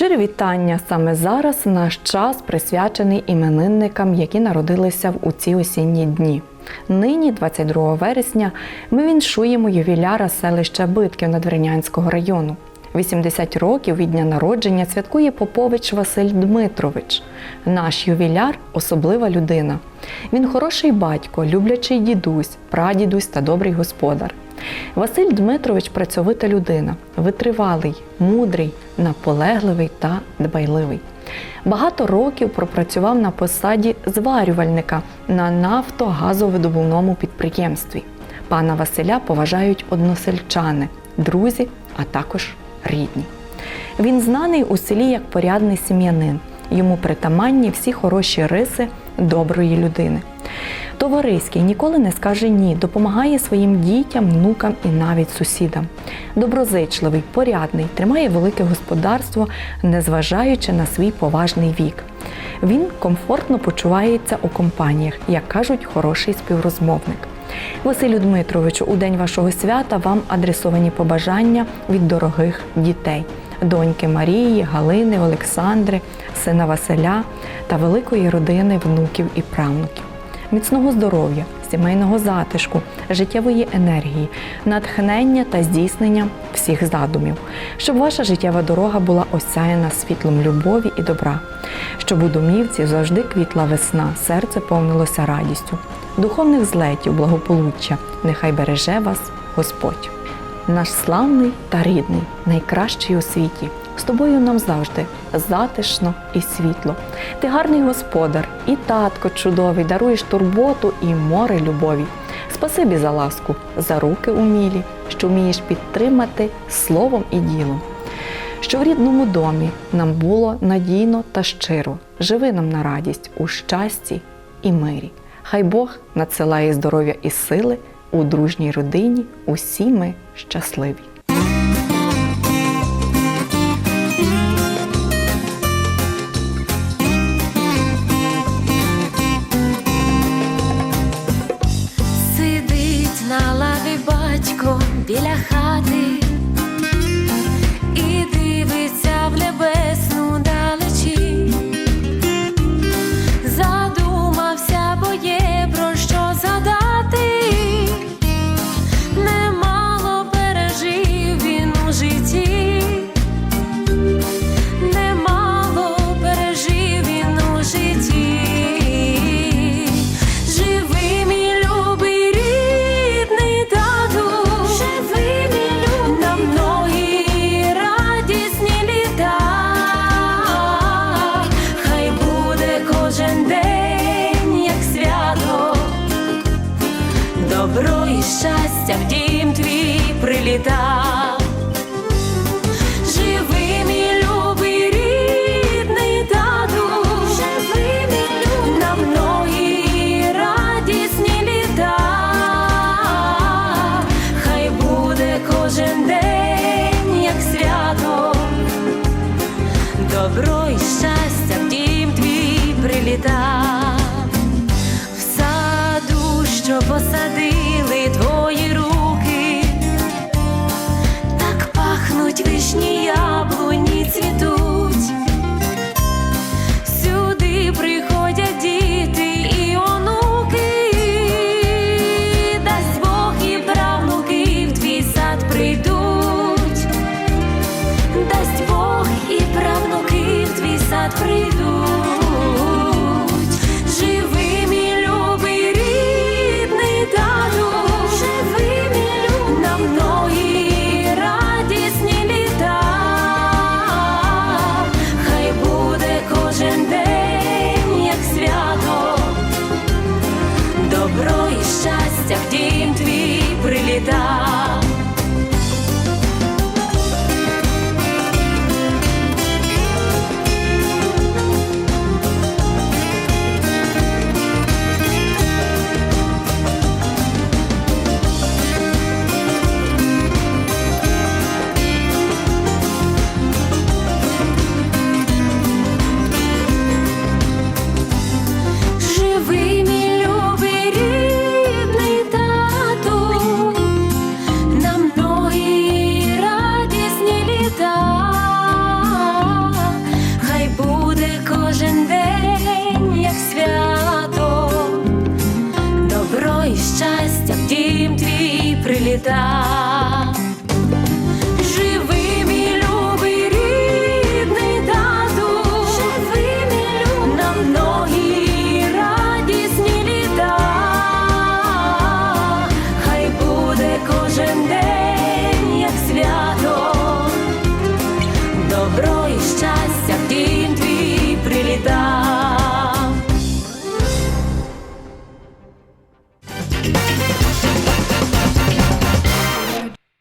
Щирі вітання саме зараз наш час присвячений іменинникам, які народилися в ці осінні дні. Нині, 22 вересня, ми віншуємо ювіляра селища Битків Надвірнянського району. 80 років від дня народження святкує Попович Василь Дмитрович. Наш ювіляр особлива людина. Він хороший батько, люблячий дідусь, прадідусь та добрий господар. Василь Дмитрович працьовита людина, витривалий, мудрий, наполегливий та дбайливий. Багато років пропрацював на посаді зварювальника на нафтогазовидобувному підприємстві. Пана Василя поважають односельчани, друзі, а також рідні. Він знаний у селі як порядний сім'янин. Йому притаманні всі хороші риси доброї людини. Товариський ніколи не скаже ні, допомагає своїм дітям, внукам і навіть сусідам. Доброзичливий, порядний, тримає велике господарство, незважаючи на свій поважний вік. Він комфортно почувається у компаніях, як кажуть, хороший співрозмовник. Василю Дмитровичу, у день вашого свята вам адресовані побажання від дорогих дітей доньки Марії, Галини, Олександри, сина Василя та великої родини внуків і правнуків. Міцного здоров'я, сімейного затишку, життєвої енергії, натхнення та здійснення всіх задумів, щоб ваша життєва дорога була осяяна світлом любові і добра, щоб у домівці завжди квітла весна, серце повнилося радістю, духовних злетів, благополуччя, нехай береже вас Господь наш славний та рідний, найкращий у світі. З тобою нам завжди затишно і світло. Ти гарний господар, і татко чудовий, даруєш турботу і море любові. Спасибі за ласку, за руки умілі, що вмієш підтримати словом і ділом. Що в рідному домі нам було надійно та щиро, живи нам на радість у щасті і мирі. Хай Бог надсилає здоров'я і сили у дружній родині. Усі ми щасливі. Щастя в дім твій прилітав. Добро і щастя в дім твій прилітав. В саду, що посадили хай буде кожен день, як свято, добро і щастя, в дім твій прилітає.